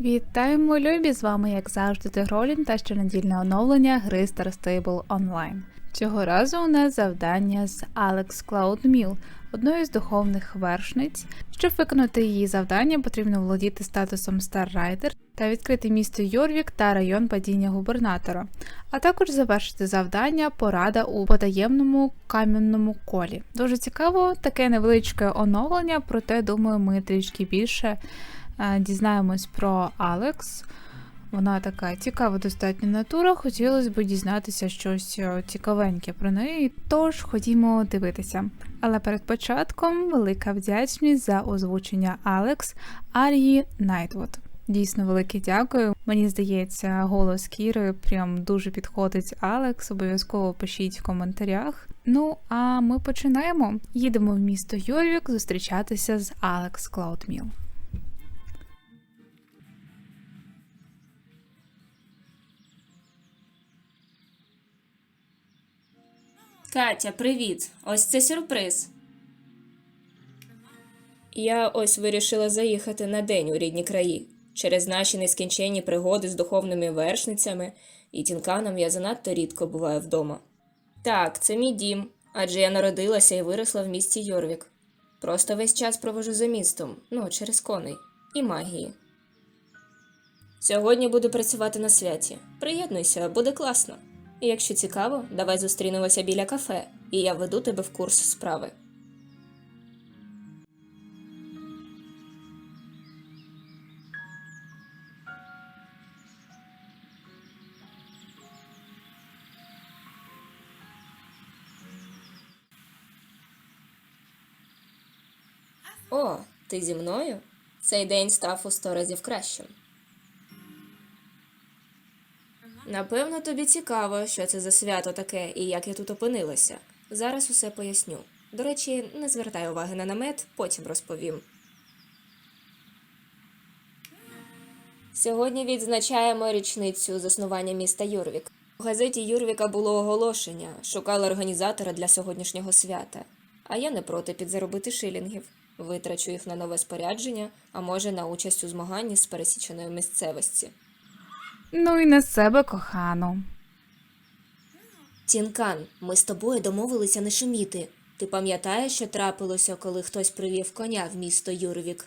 Вітаємо, любі! З вами, як завжди, Тигролін та щонедільне оновлення гри Star Stable Online. Цього разу у нас завдання з Cloud Mill, одної з духовних вершниць. Щоб виконати її завдання, потрібно володіти статусом Star Rider та відкрити місто Йорвік та район падіння губернатора, а також завершити завдання порада у потаємному кам'яному колі. Дуже цікаво, таке невеличке оновлення, проте думаю, ми трішки більше дізнаємось про Алекс. Вона така цікава достатньо натура. Хотілося б дізнатися щось е, цікавеньке про неї. Тож ходімо дивитися. Але перед початком велика вдячність за озвучення Алекс Арії Найтвуд. Дійсно, велике дякую. Мені здається, голос Кіри прям дуже підходить Алекс. Обов'язково пишіть в коментарях. Ну а ми починаємо. Їдемо в місто Йорвік зустрічатися з Алекс Клаудміл. Катя, привіт! Ось це сюрприз. Я ось вирішила заїхати на день у рідні краї. Через наші нескінченні пригоди з духовними вершницями і тінканом я занадто рідко буваю вдома. Так, це мій дім, адже я народилася і виросла в місті Йорвік. Просто весь час провожу за містом, ну, через коней і магії. Сьогодні буду працювати на святі. Приєднуйся, буде класно. Якщо цікаво, давай зустрінемося біля кафе, і я веду тебе в курс справи. О, ти зі мною? Цей день став у сто разів кращим. Напевно, тобі цікаво, що це за свято таке і як я тут опинилася. Зараз усе поясню. До речі, не звертай уваги на намет, потім розповім. Сьогодні відзначаємо річницю заснування міста Юрвік. У газеті Юрвіка було оголошення, шукали організатора для сьогоднішнього свята. А я не проти підзаробити шилінгів. Витрачу їх на нове спорядження, а може на участь у змаганні з пересіченої місцевості. Ну і на себе кохану. Тінкан, ми з тобою домовилися не шуміти. Ти пам'ятаєш, що трапилося, коли хтось привів коня в місто Юрвік?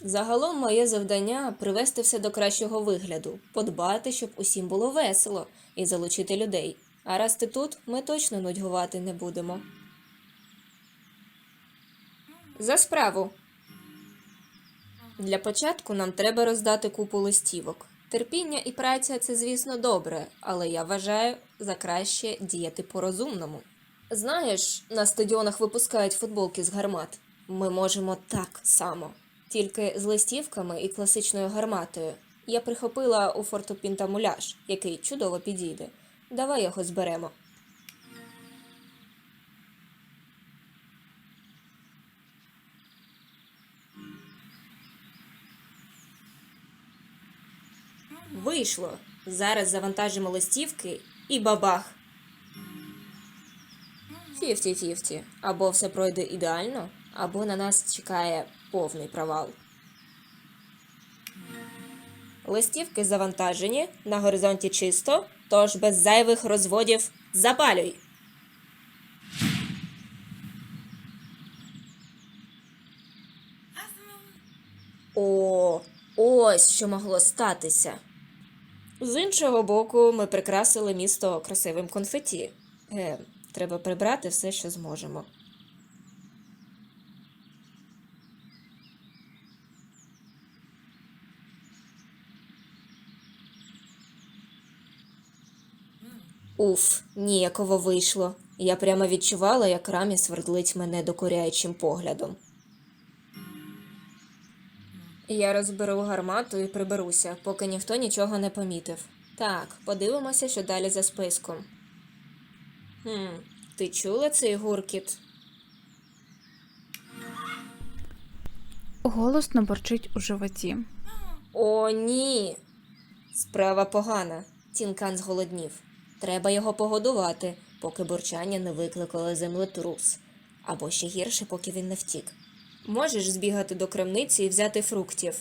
Загалом моє завдання привести все до кращого вигляду, подбати, щоб усім було весело, і залучити людей. А раз ти тут, ми точно нудьгувати не будемо. За справу. Для початку нам треба роздати купу листівок. Терпіння і праця це, звісно, добре, але я вважаю за краще діяти по-розумному. Знаєш, на стадіонах випускають футболки з гармат. Ми можемо так само, тільки з листівками і класичною гарматою. Я прихопила у форту Пінта муляж, який чудово підійде. Давай його зберемо. Вийшло. Зараз завантажимо листівки і бабах. Фіфті-фіфті. Або все пройде ідеально, або на нас чекає повний провал. Листівки завантажені, на горизонті чисто, тож без зайвих розводів запалюй. О, ось що могло статися. З іншого боку, ми прикрасили місто красивим конфеті. Е, треба прибрати все, що зможемо. Уф, ніяково вийшло. Я прямо відчувала, як рамі свердлить мене докоряючим поглядом. Я розберу гармату і приберуся, поки ніхто нічого не помітив. Так, подивимося, що далі за списком. Хм, ти чула цей гуркіт? Голосно борчить у животі. О, ні. Справа погана. Тінкан зголоднів. Треба його погодувати, поки бурчання не викликало землетрус. Або ще гірше, поки він не втік. Можеш збігати до крамниці і взяти фруктів.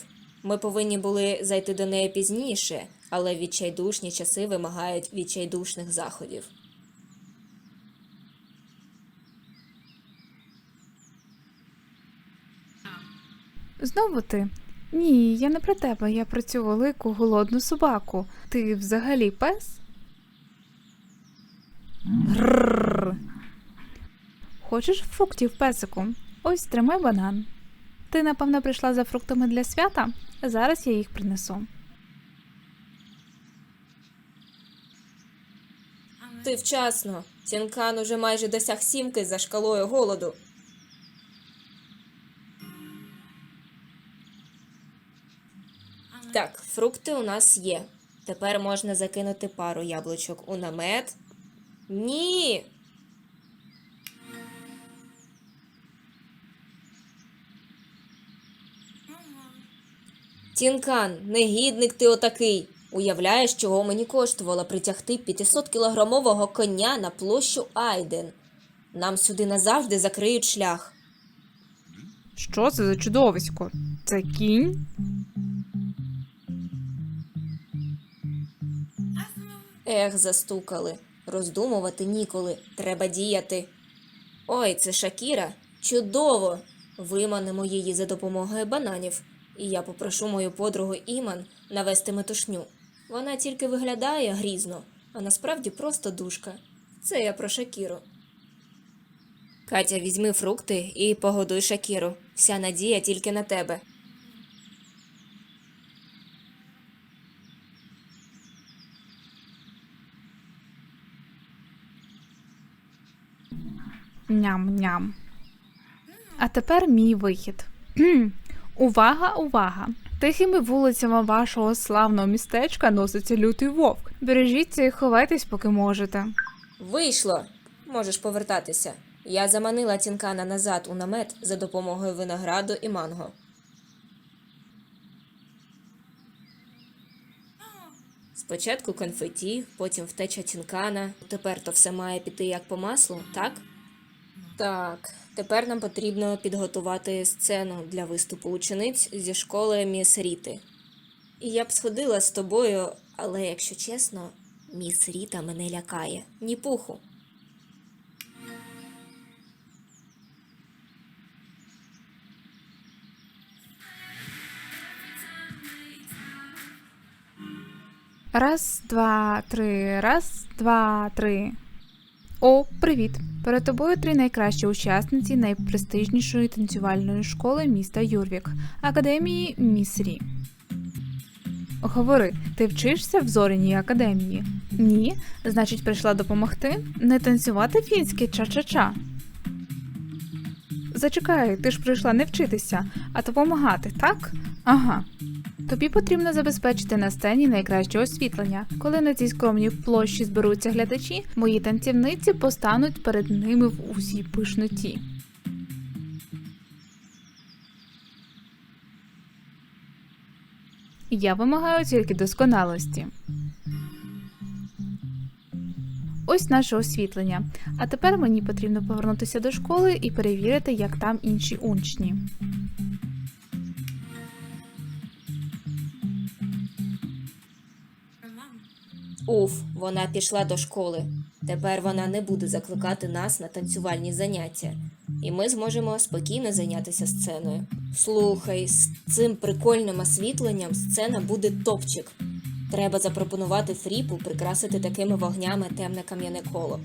Ми повинні були зайти до неї пізніше, але відчайдушні часи вимагають відчайдушних заходів. Знову ти? Ні, я не про тебе, я про цю велику голодну собаку. Ти взагалі пес? Грррр. Хочеш фруктів, песику? Ось тримай банан. Ти, напевно, прийшла за фруктами для свята? Зараз я їх принесу. Ти вчасно. Тінкан уже майже досяг сімки за шкалою голоду. Так, фрукти у нас є. Тепер можна закинути пару яблучок у намет. Ні. Тінкан, негідник ти отакий. Уявляєш, чого мені коштувало притягти 500-кілограмового коня на площу Айден. Нам сюди назавжди закриють шлях. Що це за чудовисько? Це кінь? Ех, застукали. Роздумувати ніколи. Треба діяти. Ой, це Шакіра. Чудово! Виманимо її за допомогою бананів, і я попрошу мою подругу Іман навести метушню. Вона тільки виглядає грізно, а насправді просто душка. Це я про Шакіру. Катя, візьми фрукти і погодуй Шакіру. Вся надія тільки на тебе. Ням-ням. А тепер мій вихід. Увага, увага! Тихими вулицями вашого славного містечка носиться лютий вовк. Бережіться і ховайтесь, поки можете. Вийшло. Можеш повертатися. Я заманила Тінкана назад у намет за допомогою винограду і манго. Спочатку конфеті, потім втеча Тінкана. Тепер то все має піти як по маслу, так? Так, тепер нам потрібно підготувати сцену для виступу учениць зі школи Міс Ріти. І я б сходила з тобою, але якщо чесно, міс Ріта мене лякає. Ні пуху. Раз, два, три, раз, два, три. О, привіт! Перед тобою три найкращі учасниці найпрестижнішої танцювальної школи міста Юрвік, академії Місрі. Говори, ти вчишся в зоряній академії? Ні, значить, прийшла допомогти? Не танцювати фінське ча-ча-ча. Зачекай, ти ж прийшла не вчитися, а допомагати, так? Ага. Тобі потрібно забезпечити на сцені найкраще освітлення. Коли на цій скромній площі зберуться глядачі, мої танцівниці постануть перед ними в усій пишноті. Я вимагаю тільки досконалості. Ось наше освітлення. А тепер мені потрібно повернутися до школи і перевірити, як там інші учні. Уф, вона пішла до школи. Тепер вона не буде закликати нас на танцювальні заняття, і ми зможемо спокійно зайнятися сценою. Слухай, з цим прикольним освітленням сцена буде топчик. Треба запропонувати фріпу прикрасити такими вогнями темне кам'яне коло.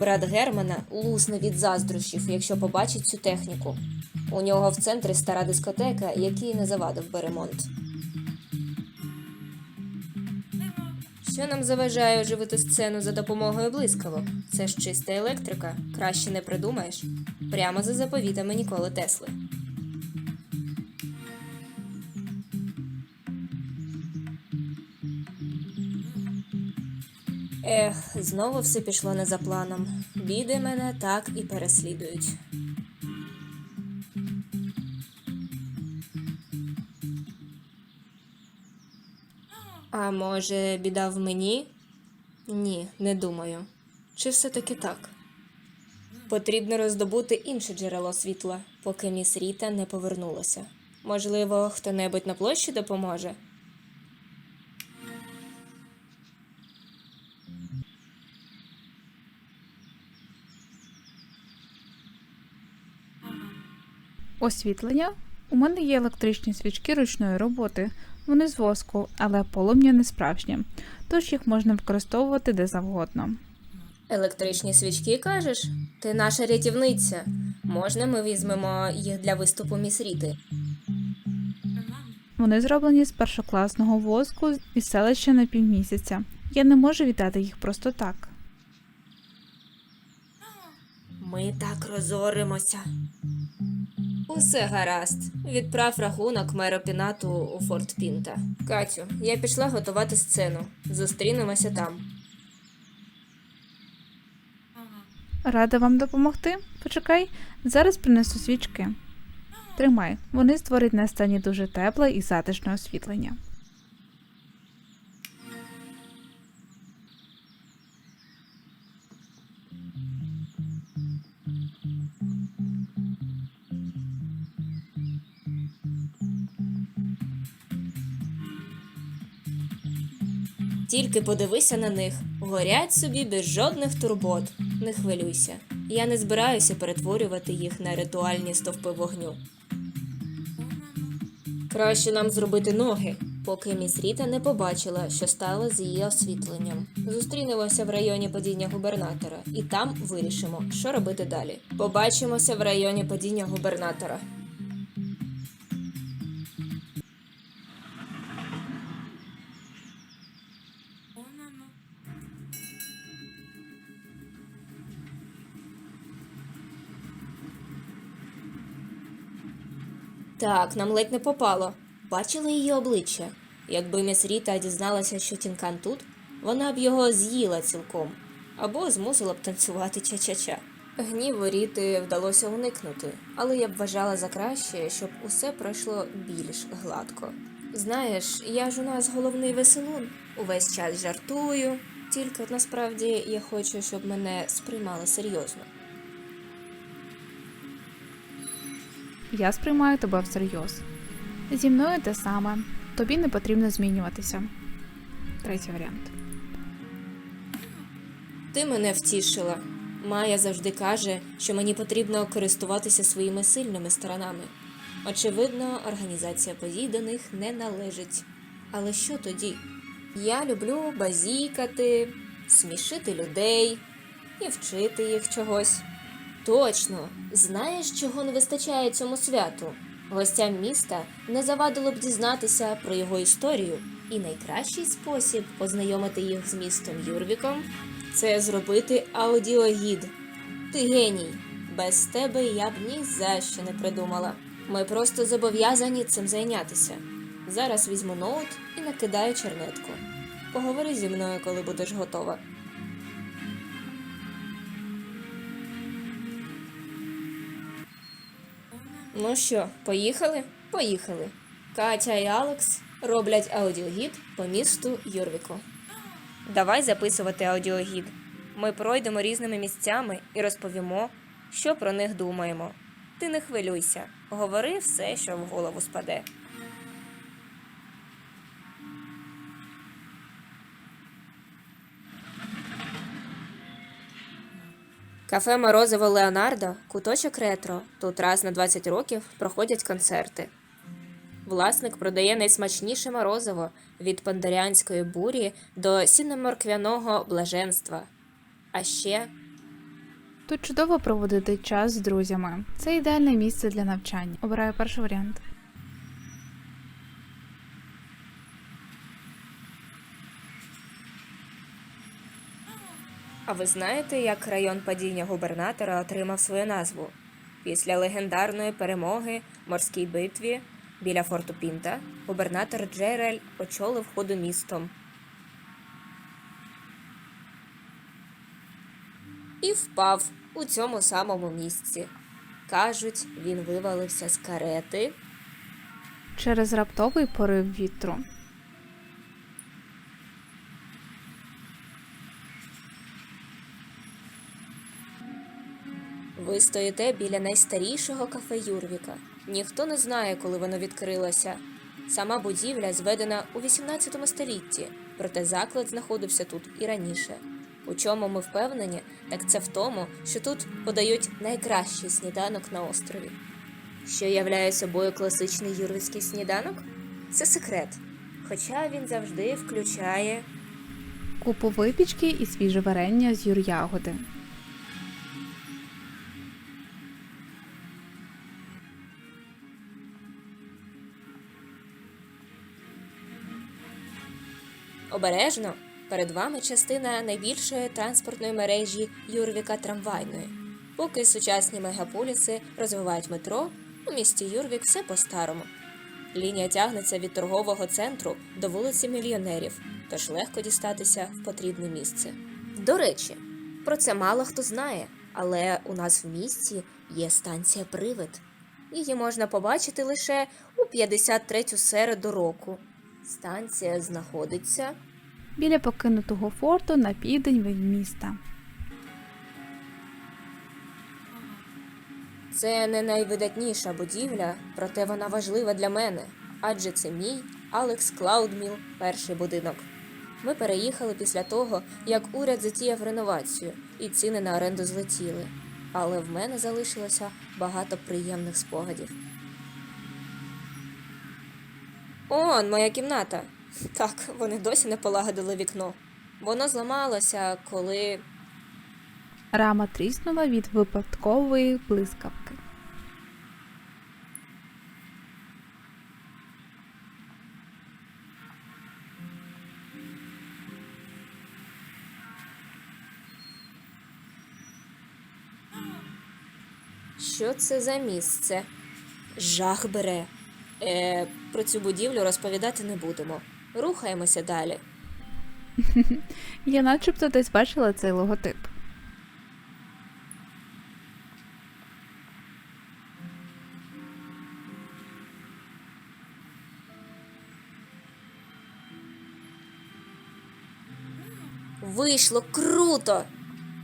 Брат Германа лусне від заздрощів, якщо побачить цю техніку. У нього в центрі стара дискотека, який не завадив би ремонт. Що нам заважає оживити сцену за допомогою блискавок? Це ж чиста електрика, краще не придумаєш. Прямо за заповітами Ніколи Тесли. Ех, знову все пішло не за планом. Біди мене так і переслідують. А може, біда в мені? Ні, не думаю. Чи все-таки так? Потрібно роздобути інше джерело світла, поки міс Ріта не повернулася. Можливо, хто-небудь на площі допоможе? Освітлення. У мене є електричні свічки ручної роботи. Вони з воску, але полум'я не справжнє, тож їх можна використовувати де завгодно. Електричні свічки кажеш? Ти наша рятівниця. Можна ми візьмемо їх для виступу міс Ріти? Вони зроблені з першокласного воску із селища на півмісяця. Я не можу віддати їх просто так. Ми так розоримося. Усе гаразд. Відправ рахунок меропінату у Форт Пінта. Катю, я пішла готувати сцену. Зустрінемося там. Рада вам допомогти? Почекай, зараз принесу свічки. Тримай, вони створять на сцені дуже тепле і затишне освітлення. Тільки подивися на них. Горять собі без жодних турбот. Не хвилюйся. Я не збираюся перетворювати їх на ритуальні стовпи вогню. Краще нам зробити ноги, поки міс Ріта не побачила, що стало з її освітленням. Зустрінемося в районі падіння губернатора, і там вирішимо, що робити далі. Побачимося в районі падіння губернатора. Так, нам ледь не попало. Бачила її обличчя. Якби міс Ріта дізналася, що Тінкан тут, вона б його з'їла цілком або змусила б танцювати ча-ча-ча. Гніву Ріти вдалося уникнути, але я б вважала за краще, щоб усе пройшло більш гладко. Знаєш, я ж у нас головний веселун, увесь час жартую, тільки насправді я хочу, щоб мене сприймали серйозно. Я сприймаю тебе всерйоз. Зі мною те саме. Тобі не потрібно змінюватися. Третій варіант. Ти мене втішила. Майя завжди каже, що мені потрібно користуватися своїми сильними сторонами. Очевидно, організація подій до них не належить. Але що тоді? Я люблю базікати, смішити людей і вчити їх чогось. Точно, знаєш, чого не вистачає цьому святу? Гостям міста не завадило б дізнатися про його історію, і найкращий спосіб познайомити їх з містом Юрвіком це зробити аудіогід. Ти геній. Без тебе я б ні за що не придумала. Ми просто зобов'язані цим зайнятися. Зараз візьму ноут і накидаю чернетку. Поговори зі мною, коли будеш готова. Ну що, поїхали? Поїхали. Катя і Алекс роблять аудіогід по місту Юрвіку. Давай записувати аудіогід. Ми пройдемо різними місцями і розповімо, що про них думаємо. Ти не хвилюйся, говори все, що в голову спаде. Кафе Морозиво Леонардо, куточок ретро. Тут раз на 20 років проходять концерти. Власник продає найсмачніше морозиво від пандарянської бурі до сінеморквяного блаженства. А ще Тут чудово проводити час з друзями. Це ідеальне місце для навчання. Обираю перший варіант. А ви знаєте, як район падіння губернатора отримав свою назву? Після легендарної перемоги в морській битві біля форту Пінта губернатор Джерель очолив ходу містом. І впав у цьому самому місці. Кажуть, він вивалився з карети. Через раптовий порив вітру. Ви стоїте біля найстарішого кафе Юрвіка. Ніхто не знає, коли воно відкрилося. Сама будівля зведена у 18 столітті, проте заклад знаходився тут і раніше. У чому ми впевнені, так це в тому, що тут подають найкращий сніданок на острові. Що являє собою класичний юрвицький сніданок? Це секрет. Хоча він завжди включає Купу випічки і свіже варення з юр'ягоди. Обережно перед вами частина найбільшої транспортної мережі Юрвіка трамвайної. Поки сучасні мегаполіси розвивають метро, у місті Юрвік все по-старому. Лінія тягнеться від торгового центру до вулиці мільйонерів, тож легко дістатися в потрібне місце. До речі, про це мало хто знає, але у нас в місті є станція Привид. Її можна побачити лише у 53-ю середу року. Станція знаходиться Біля покинутого форту на південь від міста. Це не найвидатніша будівля, проте вона важлива для мене, адже це мій Алекс Клаудміл перший будинок. Ми переїхали після того, як уряд затіяв реновацію, і ціни на оренду злетіли. Але в мене залишилося багато приємних спогадів. Он, моя кімната. Так, вони досі не полагодили вікно. Воно зламалося, коли Рама тріснула від випадкової блискавки. Що це за місце? Жах бере. Е, про цю будівлю розповідати не будемо. Рухаємося далі. Я начебто десь бачила цей логотип. Вийшло круто!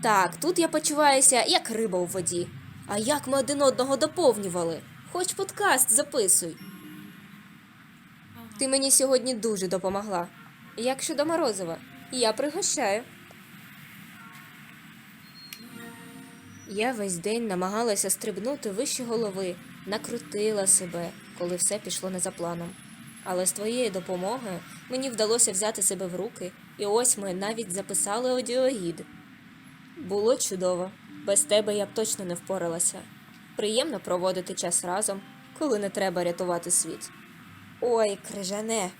Так, тут я почуваюся як риба у воді. А як ми один одного доповнювали? Хоч подкаст записуй. Ти мені сьогодні дуже допомогла. Як щодо Морозова, я пригощаю. Я весь день намагалася стрибнути вище голови, накрутила себе, коли все пішло не за планом. Але з твоєю допомогою мені вдалося взяти себе в руки, і ось ми навіть записали аудіогід. Було чудово. Без тебе я б точно не впоралася. Приємно проводити час разом, коли не треба рятувати світ. Ой, крижане.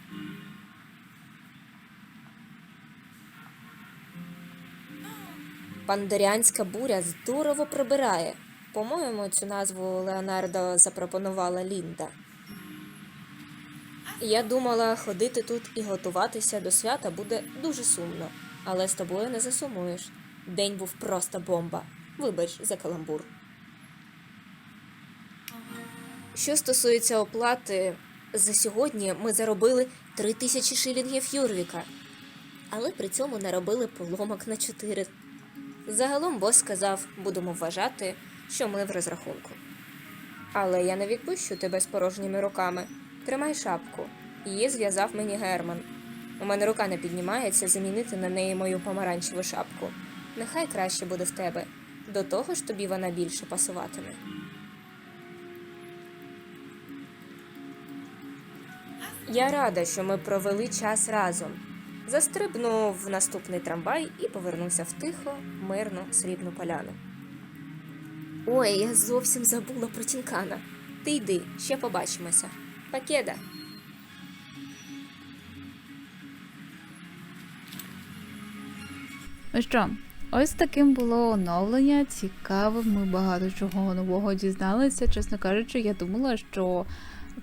Пандерянська буря здорово прибирає. По-моєму, цю назву Леонардо запропонувала Лінда. Я думала, ходити тут і готуватися до свята буде дуже сумно, але з тобою не засумуєш. День був просто бомба. Вибач за каламбур. Що стосується оплати, за сьогодні ми заробили три тисячі шилінгів Юрвіка, але при цьому наробили поломок на чотири. Загалом бос сказав, будемо вважати, що ми в розрахунку. Але я не відпущу тебе з порожніми руками. Тримай шапку. Її зв'язав мені Герман. У мене рука не піднімається замінити на неї мою помаранчеву шапку. Нехай краще буде в тебе. До того ж тобі вона більше пасуватиме. Я рада, що ми провели час разом. Застрибнув в наступний трамвай і повернувся в тихо, мирну срібну поляну. Ой, я зовсім забула про Тінкана. Ти йди, ще побачимося. Пакеда. Ну що, ось таким було оновлення. Цікаво, ми багато чого нового дізналися. Чесно кажучи, я думала, що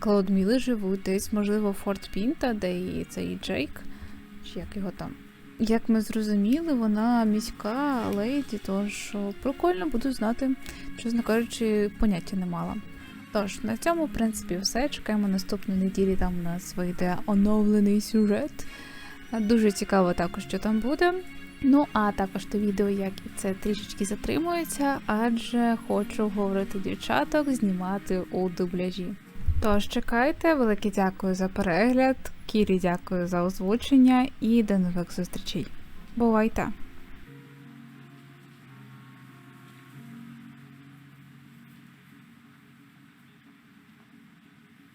Клаудміли живуть десь, можливо, Форт Пінта, де і цей Джейк, чи як його там. Як ми зрозуміли, вона міська леді, тож прикольно буду знати, чесно кажучи, поняття не мала. Тож, на цьому, в принципі, все. Чекаємо наступної неділі, там у нас вийде оновлений сюжет. Дуже цікаво також, що там буде. Ну а також то відео, як і це трішечки затримується, адже хочу говорити дівчаток знімати у дубляжі. Тож чекайте, велике дякую за перегляд, Кірі дякую за озвучення і до нових зустрічей. Бувайте!